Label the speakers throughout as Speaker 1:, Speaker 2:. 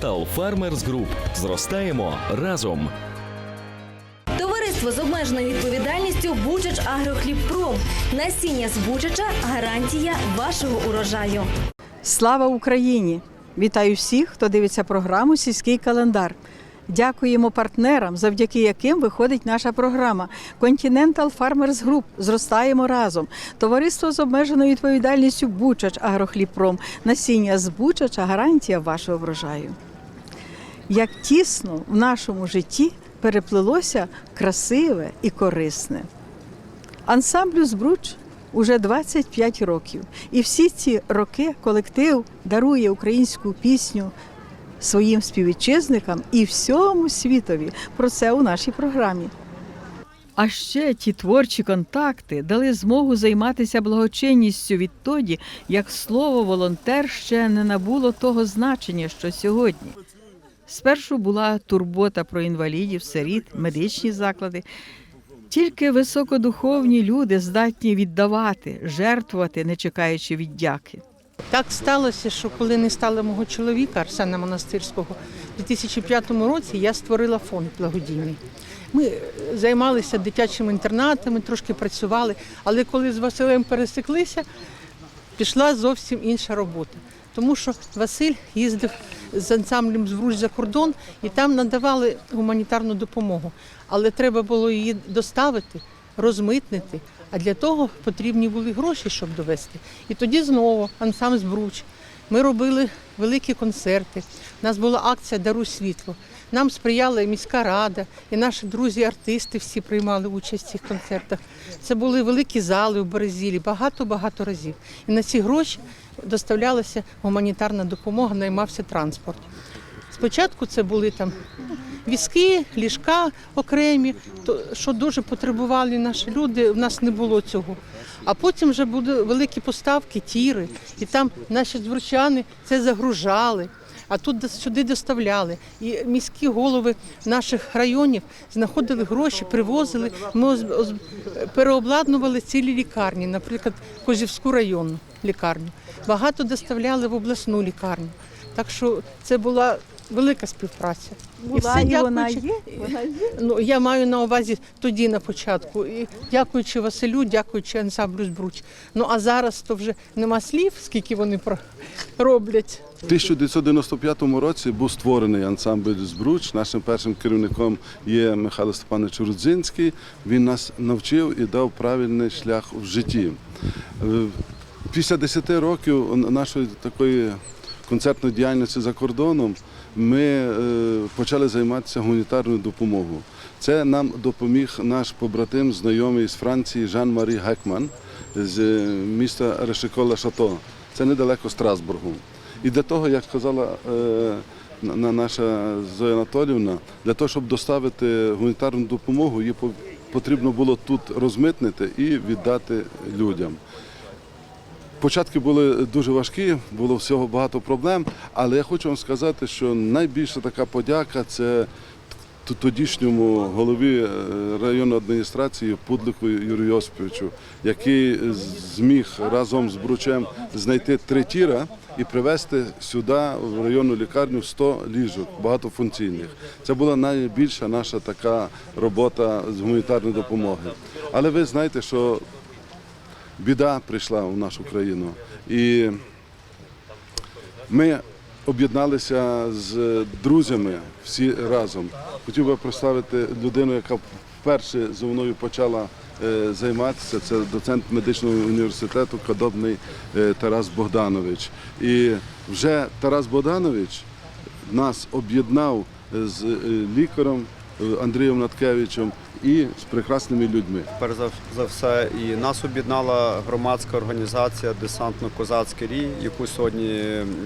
Speaker 1: Continental Farmers Group. Зростаємо разом.
Speaker 2: Товариство з обмеженою відповідальністю Бучач Агрохлібпром. Насіння з Бучача гарантія вашого урожаю.
Speaker 3: Слава Україні! Вітаю всіх, хто дивиться програму Сільський календар. Дякуємо партнерам, завдяки яким виходить наша програма Continental Farmers Group. Зростаємо разом. Товариство з обмеженою відповідальністю Бучач Агрохлібпром. Насіння з Бучача гарантія вашого врожаю. Як тісно в нашому житті переплилося красиве і корисне. Ансамблю Збруч уже 25 років. І всі ці роки колектив дарує українську пісню своїм співвітчизникам і всьому світові. Про це у нашій програмі. А ще ті творчі контакти дали змогу займатися благочинністю відтоді, як слово волонтер ще не набуло того значення, що сьогодні. Спершу була турбота про інвалідів, сиріт, медичні заклади. Тільки високодуховні люди здатні віддавати, жертвувати, не чекаючи віддяки.
Speaker 4: Так сталося, що коли не стало мого чоловіка Арсена Монастирського, у 2005 році я створила фонд благодійний. Ми е, займалися дитячими інтернатами, трошки працювали, але коли з Василем пересеклися, пішла зовсім інша робота. Тому що Василь їздив з ансамблем «Збруч за кордон і там надавали гуманітарну допомогу. Але треба було її доставити, розмитнити. А для того потрібні були гроші, щоб довести. І тоді знову ансамбль «Збруч». Ми робили великі концерти. У нас була акція Даруй світло. Нам сприяла і міська рада, і наші друзі-артисти всі приймали участь в цих концертах. Це були великі зали у Березілі, багато-багато разів. І на ці гроші доставлялася гуманітарна допомога, наймався транспорт. Спочатку це були там візки, ліжка окремі, то, що дуже потребували наші люди, в нас не було цього. А потім вже були великі поставки, тіри, і там наші збручани це загружали. А тут сюди доставляли. І міські голови наших районів знаходили гроші, привозили. Ми переобладнували цілі лікарні, наприклад, Козівську районну лікарню. Багато доставляли в обласну лікарню. Так що це була велика співпраця.
Speaker 3: Була і вона
Speaker 4: дякуючи-
Speaker 3: є, вона є.
Speaker 4: Ну, я маю на увазі тоді на початку. І дякуючи Василю, дякуючи ансамблю Збруч. Ну а зараз то вже нема слів, скільки вони про- роблять.
Speaker 5: У 1995 році був створений ансамбль Збруч. Нашим першим керівником є Михайло Степанович Рудзинський. Він нас навчив і дав правильний шлях в житті. Після 10 років нашої такої концертної діяльності за кордоном ми е, почали займатися гуманітарною допомогою. Це нам допоміг наш побратим, знайомий з Франції Жан-Марі Гекман з е, міста Решикола Шато. Це недалеко Страсбургу. І для того, як сказала е, на- на- наша Зоя Анатолівна, для того, щоб доставити гуманітарну допомогу, її потрібно було тут розмитнити і віддати людям. Початки були дуже важкі, було всього багато проблем, але я хочу вам сказати, що найбільша така подяка це тодішньому голові е, районної адміністрації Пудлику Юрію Йосиповичу, який зміг разом з Бручем знайти три тіра і привезти сюди, в районну лікарню, 100 ліжок багатофункційних. Це була найбільша наша така робота з гуманітарної допомоги. Але ви знаєте, що біда прийшла в нашу країну. І ми об'єдналися з друзями всі разом. Хотів би представити людину, яка вперше зі мною почала е, займатися. Це доцент медичного університету Кадобний е, Тарас Богданович. І вже Тарас Богданович нас об'єднав з е, лікарем е, Андрієм Наткевичем і з прекрасними людьми.
Speaker 6: Перш за, за все, і нас об'єднала громадська організація Десантно-Козацький рій, яку сьогодні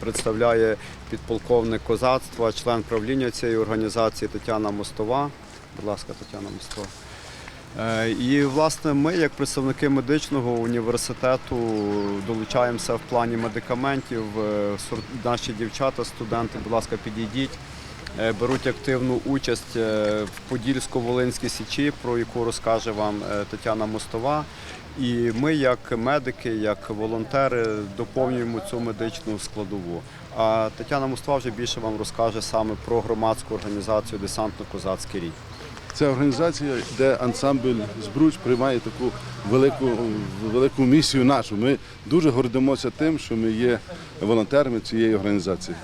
Speaker 6: представляє підполковник козацтва, член правління цієї організації Тетяна Мостова. Будь ласка, Тетяна Мостова. Е, І власне ми, як представники медичного університету, долучаємося в плані медикаментів. Е, Наші дівчата, студенти, будь ласка, підійдіть. Е, Беруть активну участь е, в Подільсько-Волинській січі, про яку розкаже вам е, Тетяна Мостова. І ми, як медики, як волонтери, доповнюємо цю медичну складову. А Тетяна Мустова вже більше вам розкаже саме про громадську організацію Десантно-Козацький рій.
Speaker 5: Це організація, де ансамбль Збруч приймає таку велику, велику місію нашу. Ми дуже гордимося тим, що ми є волонтерами цієї організації.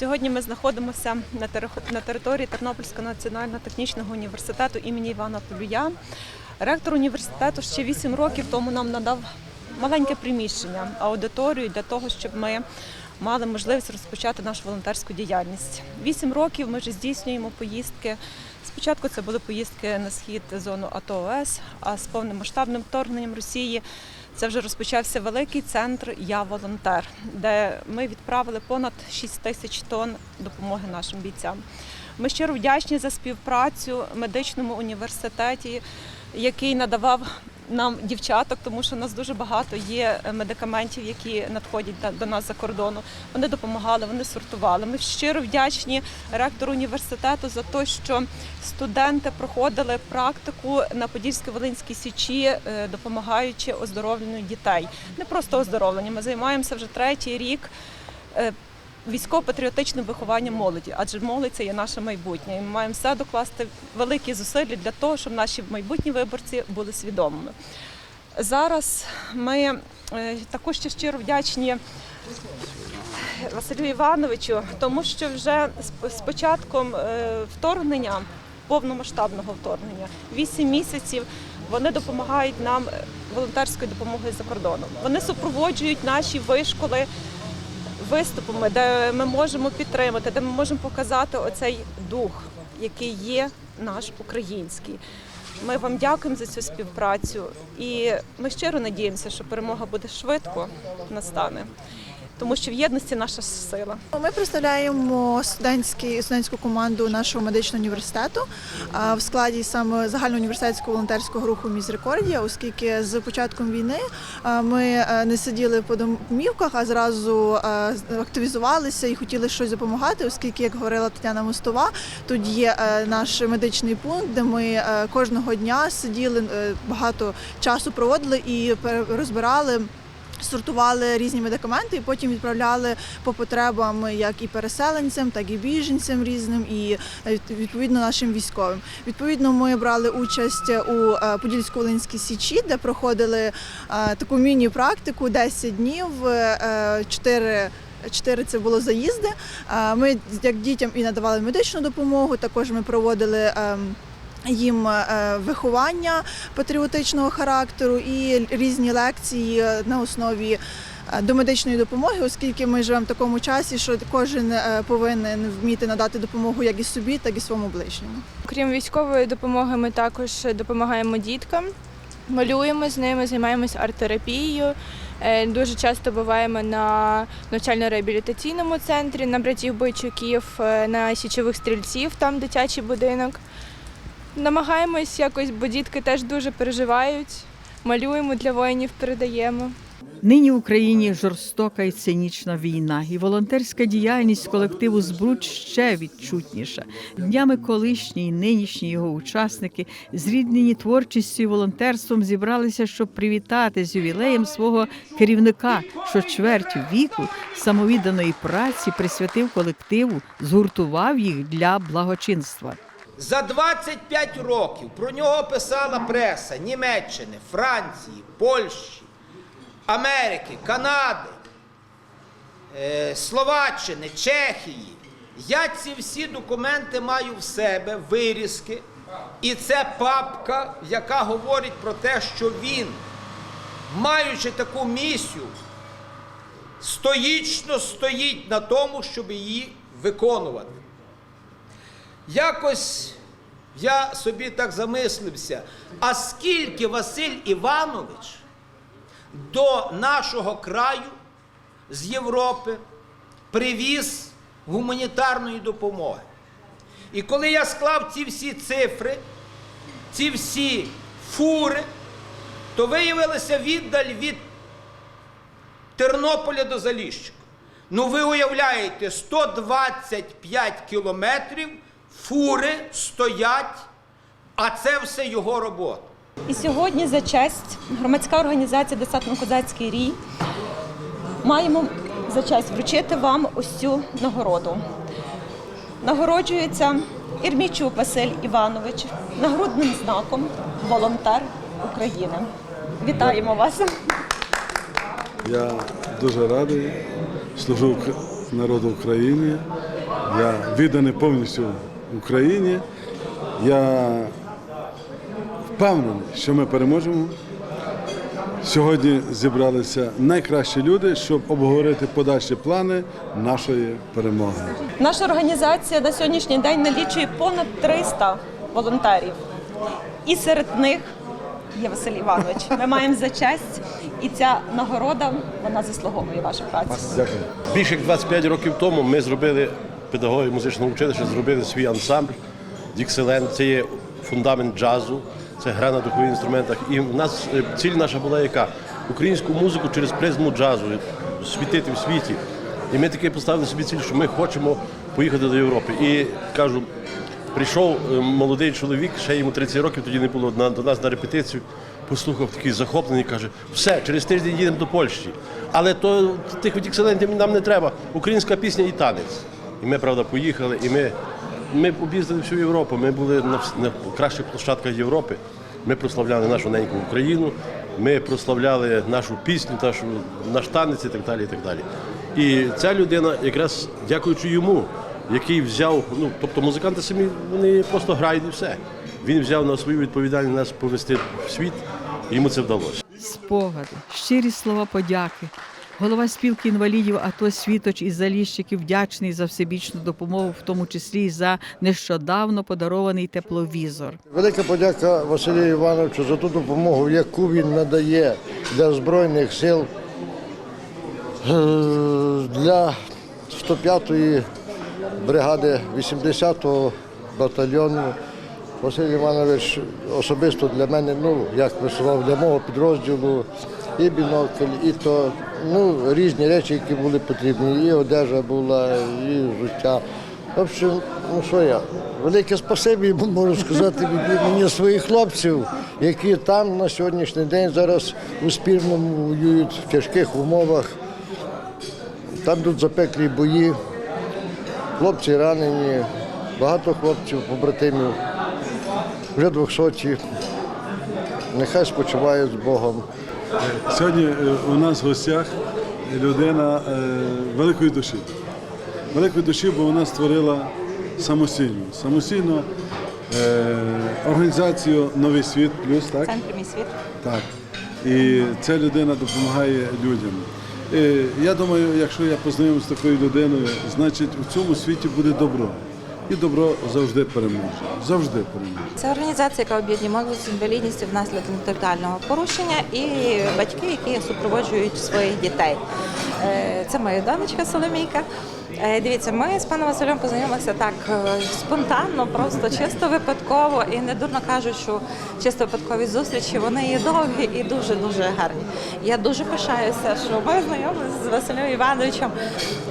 Speaker 7: Сьогодні ми знаходимося на територі- на території Тернопільського національного технічного університету імені Івана Полюя. Ректор університету ще 8 років тому нам надав маленьке приміщення, аудиторію для того, щоб ми мали можливість розпочати нашу волонтерську діяльність. Вісім років ми вже здійснюємо поїздки. Спочатку це були поїздки на схід зону АТО ОС, а з повномасштабним вторгненням Росії це вже розпочався великий центр Я волонтер, де ми відправили понад 6 тисяч тонн допомоги нашим бійцям. Ми щиро вдячні за співпрацю медичному університеті, який надавав нам дівчаток, тому що у нас дуже багато є медикаментів, які надходять до- нас за кордону. Вони допомагали, вони сортували. Ми щиро вдячні ректору університету за те, що студенти проходили практику на Подільсько-Волинській січі, е, допомагаючи оздоровленню дітей. Не просто оздоровлення. Ми займаємося вже третій рік. Військово-патріотичним вихованням молоді, адже молодь це є наше майбутнє. І ми маємо все докласти великі зусилля для того, щоб наші майбутні виборці були свідомими. Зараз ми е, також ще щиро вдячні Василю Івановичу, тому що вже з- початком е, вторгнення, повномасштабного вторгнення, 8 місяців вони допомагають нам е, волонтерською допомогою за кордоном. Вони супроводжують наші вишколи виступами, де ми можемо підтримати, де ми можемо показати оцей дух, який є наш український. Ми вам дякуємо за цю співпрацю і ми щиро надіємося, що перемога буде швидко настане, тому що в єдності наша сила.
Speaker 8: Ми представляємо студентський, студентську команду нашого медичного університету в складі саме загальноуніверситетського волонтерського руху Мізрекордія, оскільки з початком війни ми не сиділи по домівках, а зразу активізувалися і хотіли щось допомагати, оскільки, як говорила Тетяна Мостова, тут є наш медичний пункт, де ми кожного дня сиділи е, багато часу проводили і розбирали сортували різні медикаменти і потім відправляли по потребам як і переселенцям, так і біженцям різним, і е, відповідно нашим військовим. Відповідно, ми брали участь у е, Подільсько-Волинській січі, де проходили е, таку міні-практику 10 днів, е, 4 Чотири це було заїзди. Ми як дітям і надавали медичну допомогу. Також ми проводили ем, їм е, виховання патріотичного характеру і різні лекції на основі е, домедичної допомоги, оскільки ми живемо в такому часі, що кожен е, повинен вміти надати допомогу як і собі, так і своєму ближньому.
Speaker 9: Крім військової допомоги, ми також допомагаємо діткам, малюємо з ними, займаємося арт-терапією. Е, Дуже часто буваємо на навчально-реабілітаційному центрі, на братів бойчуків, е, на січових стрільців, там дитячий будинок. Намагаємось якось, бо дітки теж дуже переживають. Малюємо для воїнів, передаємо.
Speaker 3: Нині в Україні жорстока і цинічна війна, і волонтерська діяльність колективу Збруч ще відчутніша. Днями колишні і нинішні його учасники, зріднені творчістю і волонтерством, зібралися, щоб привітати з ювілеєм свого керівника, що чверть віку самовідданої праці присвятив колективу, згуртував їх для благочинства.
Speaker 10: За 25 років про нього писала преса Німеччини, Франції, Польщі, Америки, Канади, е, Словаччини, Чехії. Я ці всі документи маю в себе, вирізки. І це папка, яка говорить про те, що він, маючи таку місію, стоїчно стоїть на тому, щоб її виконувати. Якось я собі так замислився, а скільки Василь Іванович до нашого краю з Європи привіз гуманітарної допомоги. І коли я склав ці всі цифри, ці всі фури, то виявилася віддаль від Тернополя до Заліщика. Ну ви уявляєте, 125 кілометрів фури стоять, а це все його робота.
Speaker 7: І сьогодні за честь громадська організація Десантно-Козацький рій маємо за честь вручити вам ось цю нагороду. Нагороджується Ірмійчук Василь Іванович нагрудним знаком Волонтер України. Вітаємо вас!
Speaker 5: Я дуже радий, служу народу України. Я відданий повністю Україні. Я впевнений, що ми переможемо. Сьогодні зібралися найкращі люди, щоб обговорити подальші плани нашої перемоги.
Speaker 7: Наша організація на сьогоднішній день налічує понад 300 волонтерів. І серед них є Василь Іванович. Ми маємо за честь, і ця нагорода вона заслуговує вашу працю.
Speaker 5: Дякую.
Speaker 11: Більше як 25 років тому ми зробили педагоги музичного училища, зробили свій ансамбль Дікселент. Це є фундамент джазу, це гра на духових інструментах. І в нас е, ціль наша була яка? Українську музику через призму джазу світити в світі. І ми таки поставили собі ціль, що ми хочемо поїхати до Європи. І кажу, прийшов е, молодий чоловік, ще йому 30 років, тоді не було до нас на репетицію. Послухав такий захоплений, каже: все, через тиждень їдемо до Польщі. Але то тих екселентів нам не треба. Українська пісня і танець. І ми, правда, поїхали, і ми, ми об'їздили всю Європу. Ми були на, на кращих площадках Європи. Ми прославляли нашу неньку Україну, ми прославляли нашу пісню, нашу, наш танець і так далі. І так далі. І ця людина, якраз дякуючи йому, який взяв, ну тобто музиканти самі вони просто грають і все. Він взяв на свою відповідальність нас повести в світ, і йому це вдалося.
Speaker 3: спогади, щирі слова подяки. Голова спілки інвалідів АТО Світоч із Заліщиків вдячний за всебічну допомогу, в тому числі і за нещодавно подарований тепловізор.
Speaker 12: Велика подяка Василю Івановичу за ту допомогу, яку він надає для Збройних сил, е, для 105-ї бригади 80-го батальйону. Василь Іванович особисто для мене, ну як висував, для мого підрозділу і бінокль, і то ну, різні речі, які були потрібні. І одежа була, і взуття. В общем, ну що я, велике спасибі можу сказати від імені своїх хлопців, які там на сьогоднішній день зараз успішно воюють в тяжких умовах. Там йдуть запеклі бої, хлопці ранені, багато хлопців, побратимів, вже двохсоті. Нехай спочивають з Богом.
Speaker 5: Сьогодні е, у нас в гостях людина е, великої душі. Великої душі, бо вона створила самостійно. Самостійно е, організацію Новий світ плюс, так?
Speaker 13: Центр мій світ.
Speaker 5: Так. І ця людина допомагає людям. Е, Я думаю, якщо я познайомлюсь з такою людиною, значить у цьому світі буде добро. І добро завжди переможе. Завжди переможе.
Speaker 13: Це організація, яка об'єднує молодь з інвалідністю внаслідок інтелектуального порушення і батьки, які супроводжують своїх дітей. Е, Це моя донечка Соломійка. Е, Дивіться, ми з паном Василем познайомилися так е, спонтанно, просто чисто випадково. І не дурно кажуть, що чисто випадкові зустрічі вони є довгі і дуже дуже гарні. Я дуже пишаюся, що ми знайомилися з Василем Івановичем.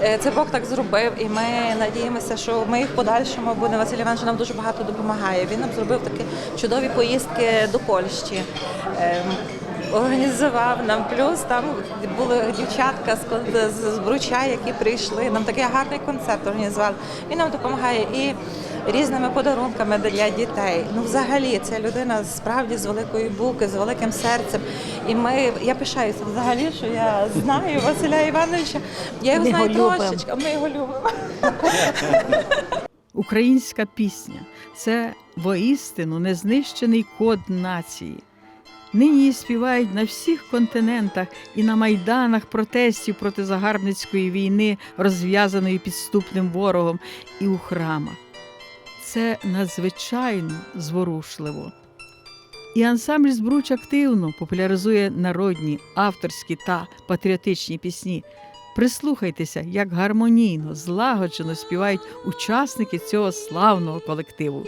Speaker 13: Е, Це Бог так зробив, і ми надіємося, що ми в подальшому буде Василь Іванович нам дуже багато допомагає. Він нам зробив такі чудові поїздки до Польщі. Організував нам плюс там були дівчатка з, Бруча, які прийшли. Нам такий гарний концерт організували. Він нам допомагає і різними подарунками для дітей. Ну, взагалі, ця людина справді з великої буки, з великим серцем. І ми я пишаюся взагалі, що я знаю Василя Івановича. Я його
Speaker 3: Ми
Speaker 13: знаю
Speaker 3: його
Speaker 13: трошечки, ми його любимо.
Speaker 3: Українська пісня це воістину незнищений код нації. Нині її співають на всіх континентах і на майданах протестів проти загарбницької війни, розв'язаної підступним ворогом, і у храмах. Це надзвичайно зворушливо. І ансамбль Збруч активно популяризує народні, авторські та патріотичні пісні. Прислухайтеся, як гармонійно, злагоджено співають учасники цього славного колективу.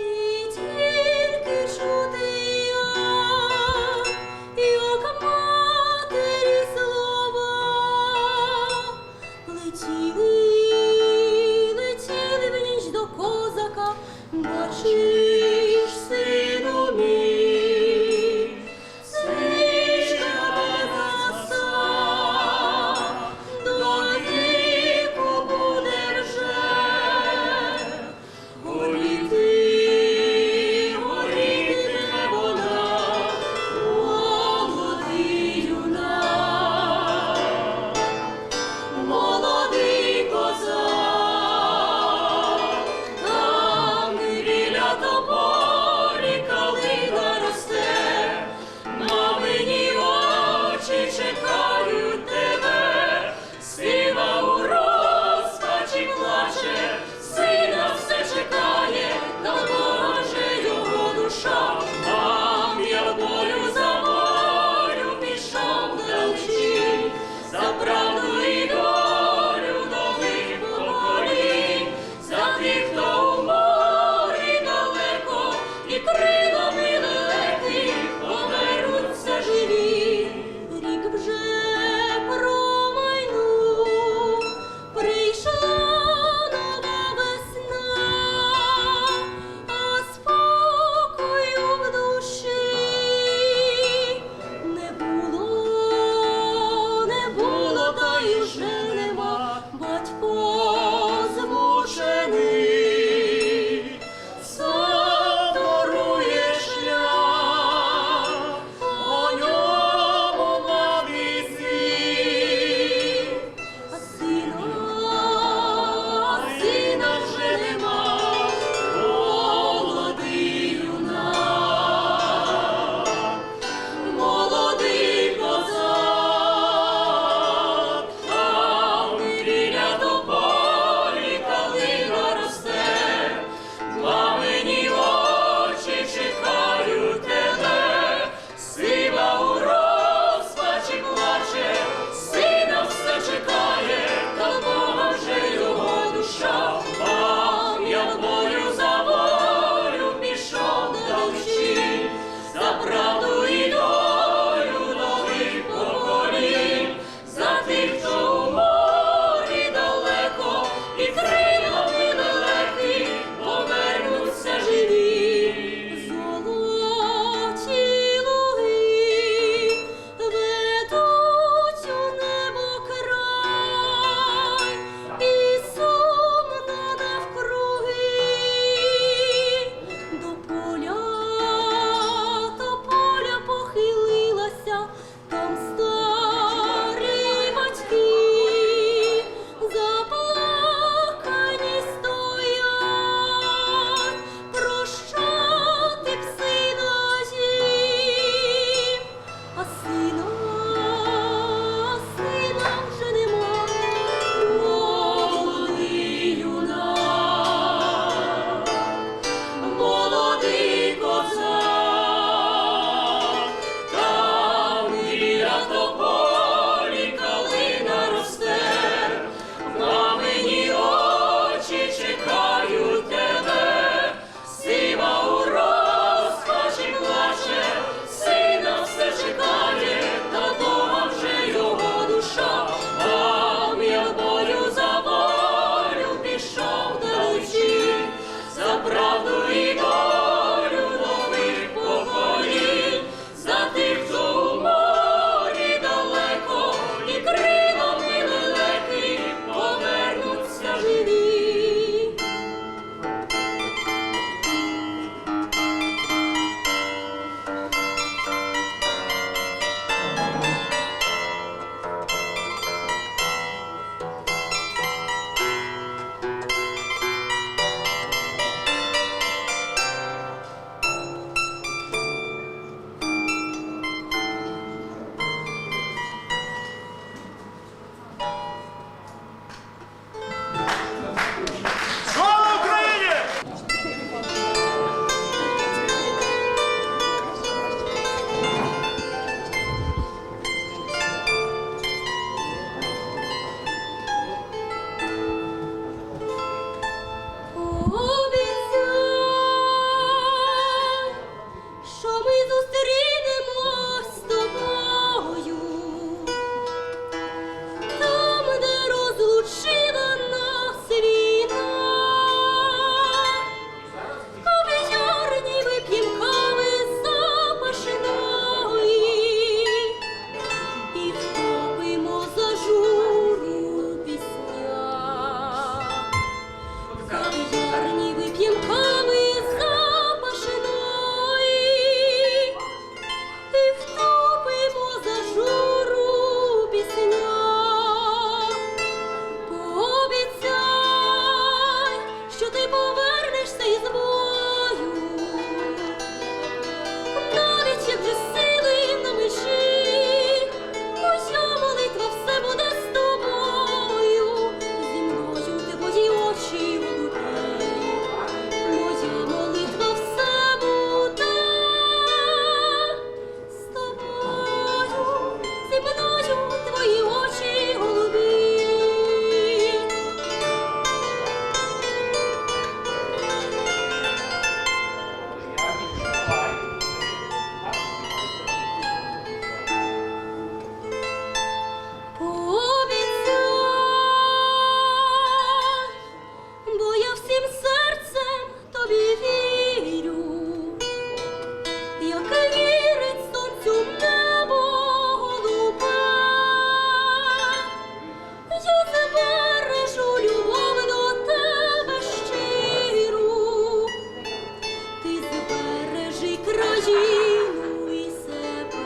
Speaker 2: Країну себе.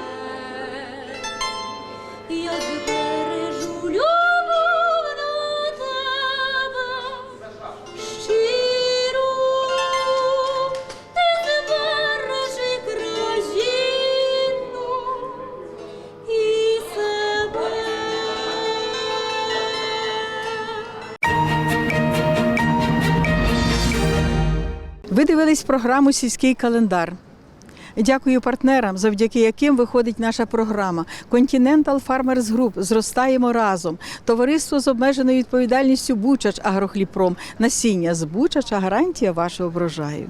Speaker 2: Я збережу любов до ти збережи країну і.
Speaker 3: Ви дивились програму Сільський календар. Дякую партнерам, завдяки яким виходить наша програма. Continental Farmers Group зростаємо разом. Товариство з обмеженою відповідальністю Бучач Агрохліпром. Насіння з Бучача гарантія вашого врожаю.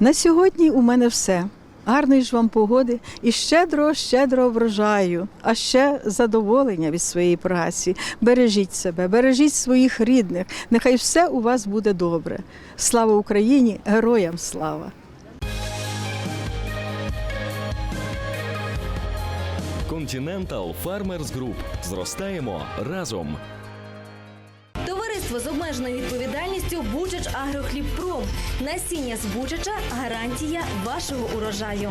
Speaker 3: На сьогодні у мене все. Гарної ж вам погоди і щедро, щедро врожаю, а ще задоволення від своєї праці. Бережіть себе, бережіть своїх рідних. Нехай все у вас буде добре. Слава Україні! Героям слава!
Speaker 1: Continental Farmers Group. Зростаємо разом.
Speaker 2: Товариство з обмеженою відповідальністю Бучач Агрохлібпром. Насіння з Бучача гарантія вашого урожаю.